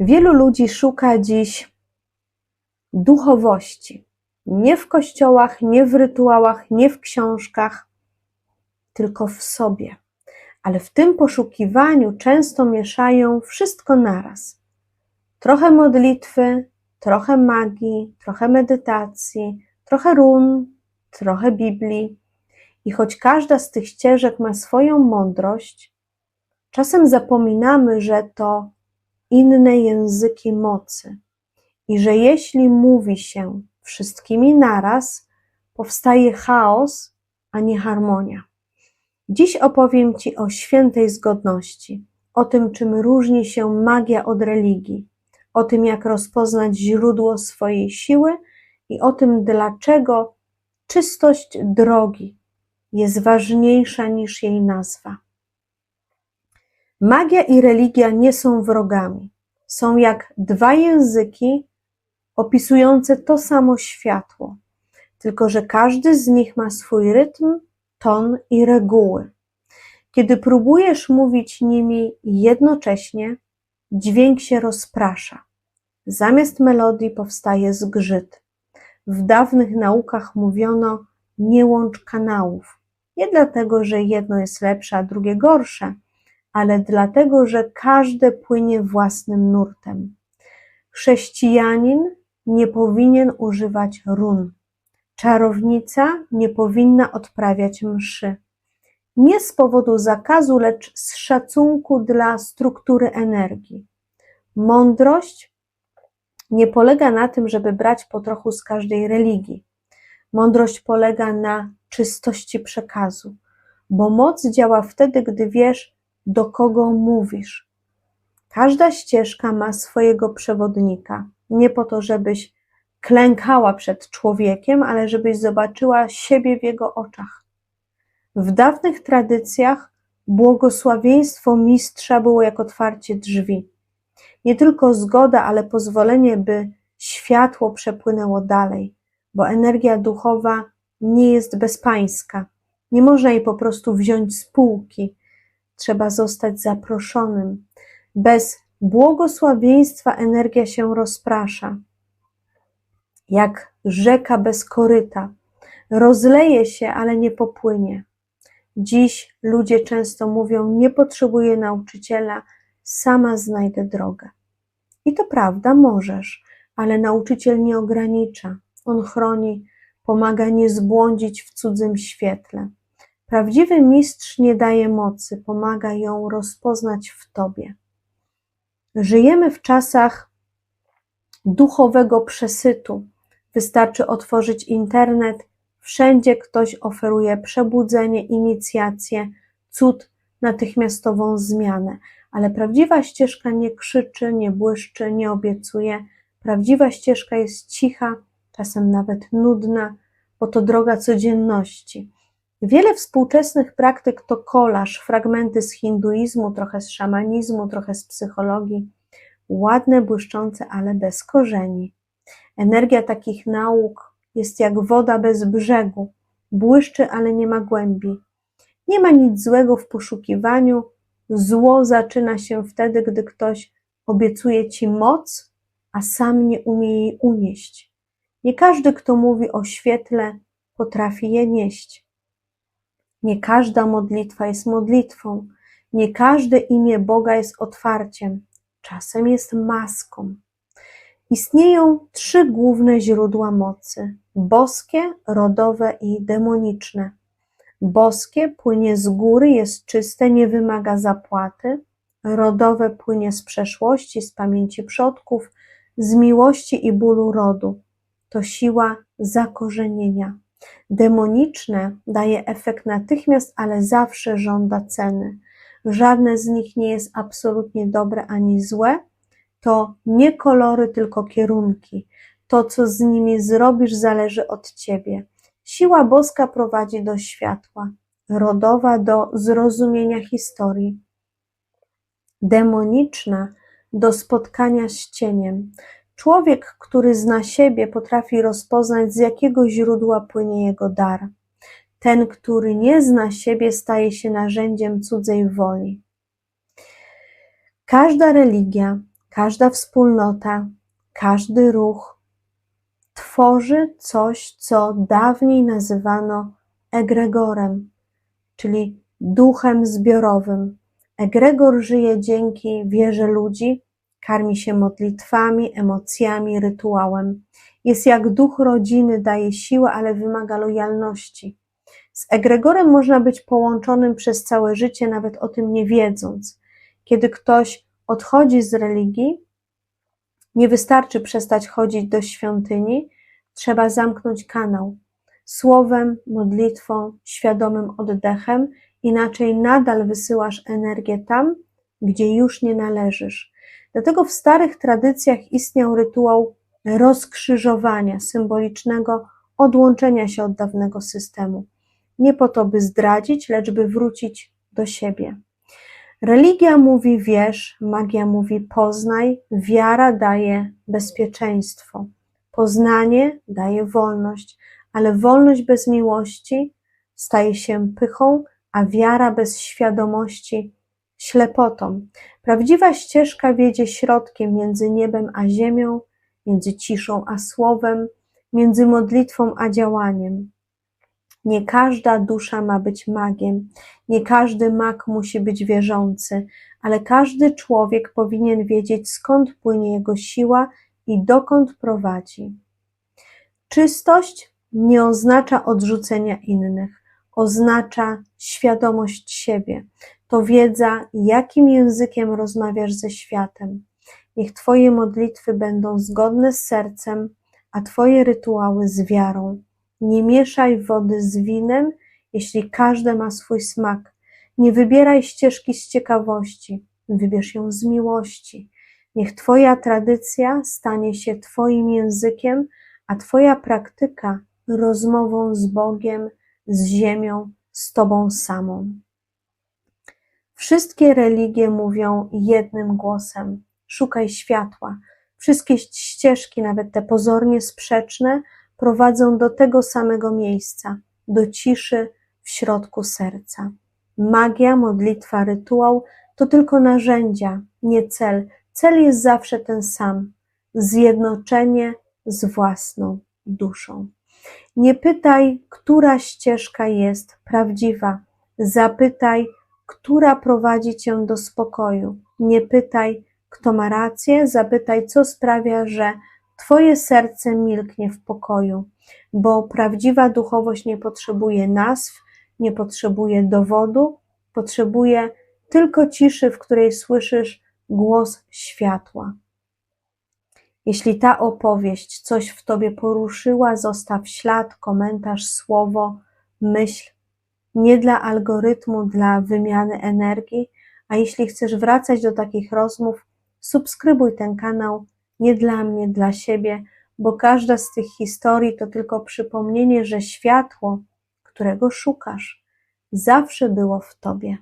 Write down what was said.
Wielu ludzi szuka dziś duchowości. Nie w kościołach, nie w rytuałach, nie w książkach, tylko w sobie. Ale w tym poszukiwaniu często mieszają wszystko naraz. Trochę modlitwy, trochę magii, trochę medytacji, trochę run, trochę Biblii. I choć każda z tych ścieżek ma swoją mądrość, czasem zapominamy, że to inne języki mocy i że jeśli mówi się wszystkimi naraz, powstaje chaos, a nie harmonia. Dziś opowiem Ci o świętej zgodności, o tym, czym różni się magia od religii, o tym, jak rozpoznać źródło swojej siły i o tym, dlaczego czystość drogi jest ważniejsza niż jej nazwa. Magia i religia nie są wrogami. Są jak dwa języki opisujące to samo światło, tylko że każdy z nich ma swój rytm, ton i reguły. Kiedy próbujesz mówić nimi jednocześnie, dźwięk się rozprasza. Zamiast melodii powstaje zgrzyt. W dawnych naukach mówiono nie łącz kanałów. Nie dlatego, że jedno jest lepsze, a drugie gorsze, ale dlatego, że każde płynie własnym nurtem. Chrześcijanin nie powinien używać run. Czarownica nie powinna odprawiać mszy. Nie z powodu zakazu, lecz z szacunku dla struktury energii. Mądrość nie polega na tym, żeby brać po trochu z każdej religii. Mądrość polega na czystości przekazu, bo moc działa wtedy, gdy wiesz, do kogo mówisz. Każda ścieżka ma swojego przewodnika. Nie po to, żebyś klękała przed człowiekiem, ale żebyś zobaczyła siebie w jego oczach. W dawnych tradycjach błogosławieństwo mistrza było jak otwarcie drzwi. Nie tylko zgoda, ale pozwolenie, by światło przepłynęło dalej, bo energia duchowa nie jest bezpańska. Nie można jej po prostu wziąć z półki. Trzeba zostać zaproszonym. Bez błogosławieństwa energia się rozprasza. Jak rzeka bez koryta. Rozleje się, ale nie popłynie. Dziś ludzie często mówią: Nie potrzebuję nauczyciela, sama znajdę drogę. I to prawda, możesz, ale nauczyciel nie ogranicza. On chroni, pomaga nie zbłądzić w cudzym świetle. Prawdziwy mistrz nie daje mocy, pomaga ją rozpoznać w tobie. Żyjemy w czasach duchowego przesytu. Wystarczy otworzyć internet, wszędzie ktoś oferuje przebudzenie, inicjację, cud, natychmiastową zmianę. Ale prawdziwa ścieżka nie krzyczy, nie błyszczy, nie obiecuje. Prawdziwa ścieżka jest cicha, czasem nawet nudna, bo to droga codzienności. Wiele współczesnych praktyk to kolaż, fragmenty z hinduizmu, trochę z szamanizmu, trochę z psychologii. Ładne, błyszczące, ale bez korzeni. Energia takich nauk jest jak woda bez brzegu. Błyszczy, ale nie ma głębi. Nie ma nic złego w poszukiwaniu. Zło zaczyna się wtedy, gdy ktoś obiecuje ci moc, a sam nie umie jej unieść. Nie każdy, kto mówi o świetle, potrafi je nieść. Nie każda modlitwa jest modlitwą, nie każde imię Boga jest otwarciem, czasem jest maską. Istnieją trzy główne źródła mocy: boskie, rodowe i demoniczne. Boskie płynie z góry, jest czyste, nie wymaga zapłaty. Rodowe płynie z przeszłości, z pamięci przodków, z miłości i bólu rodu. To siła zakorzenienia. Demoniczne daje efekt natychmiast, ale zawsze żąda ceny. Żadne z nich nie jest absolutnie dobre ani złe. To nie kolory, tylko kierunki. To, co z nimi zrobisz, zależy od ciebie. Siła boska prowadzi do światła, rodowa do zrozumienia historii, demoniczna do spotkania z cieniem. Człowiek, który zna siebie, potrafi rozpoznać, z jakiego źródła płynie jego dar. Ten, który nie zna siebie, staje się narzędziem cudzej woli. Każda religia, każda wspólnota, każdy ruch tworzy coś, co dawniej nazywano egregorem, czyli duchem zbiorowym. Egregor żyje dzięki wierze ludzi, karmi się modlitwami, emocjami, rytuałem. Jest jak duch rodziny, daje siłę, ale wymaga lojalności. Z egregorem można być połączonym przez całe życie, nawet o tym nie wiedząc. Kiedy ktoś odchodzi z religii, nie wystarczy przestać chodzić do świątyni, trzeba zamknąć kanał słowem, modlitwą, świadomym oddechem, inaczej nadal wysyłasz energię tam, gdzie już nie należysz. Dlatego w starych tradycjach istniał rytuał rozkrzyżowania, symbolicznego odłączenia się od dawnego systemu. Nie po to, by zdradzić, lecz by wrócić do siebie. Religia mówi wierz, magia mówi poznaj, wiara daje bezpieczeństwo, poznanie daje wolność, ale wolność bez miłości staje się pychą, a wiara bez świadomości ślepotą. Prawdziwa ścieżka wiedzie środkiem między niebem a ziemią, między ciszą a słowem, między modlitwą a działaniem. Nie każda dusza ma być magiem, nie każdy mag musi być wierzący, ale każdy człowiek powinien wiedzieć, skąd płynie jego siła i dokąd prowadzi. Czystość nie oznacza odrzucenia innych, oznacza świadomość siebie. To wiedza, jakim językiem rozmawiasz ze światem. Niech Twoje modlitwy będą zgodne z sercem, a Twoje rytuały z wiarą. Nie mieszaj wody z winem, jeśli każde ma swój smak. Nie wybieraj ścieżki z ciekawości, wybierz ją z miłości. Niech Twoja tradycja stanie się Twoim językiem, a Twoja praktyka rozmową z Bogiem, z ziemią, z Tobą samą. Wszystkie religie mówią jednym głosem: szukaj światła. Wszystkie ścieżki, nawet te pozornie sprzeczne, prowadzą do tego samego miejsca, do ciszy w środku serca. Magia, modlitwa, rytuał to tylko narzędzia, nie cel. Cel jest zawsze ten sam zjednoczenie z własną duszą. Nie pytaj, która ścieżka jest prawdziwa. Zapytaj, która prowadzi cię do spokoju. Nie pytaj, kto ma rację, zapytaj, co sprawia, że Twoje serce milknie w pokoju, bo prawdziwa duchowość nie potrzebuje nazw, nie potrzebuje dowodu, potrzebuje tylko ciszy, w której słyszysz głos światła. Jeśli ta opowieść coś w tobie poruszyła, zostaw ślad, komentarz, słowo, myśl. Nie dla algorytmu, dla wymiany energii, a jeśli chcesz wracać do takich rozmów, subskrybuj ten kanał nie dla mnie, dla siebie, bo każda z tych historii to tylko przypomnienie, że światło, którego szukasz, zawsze było w tobie.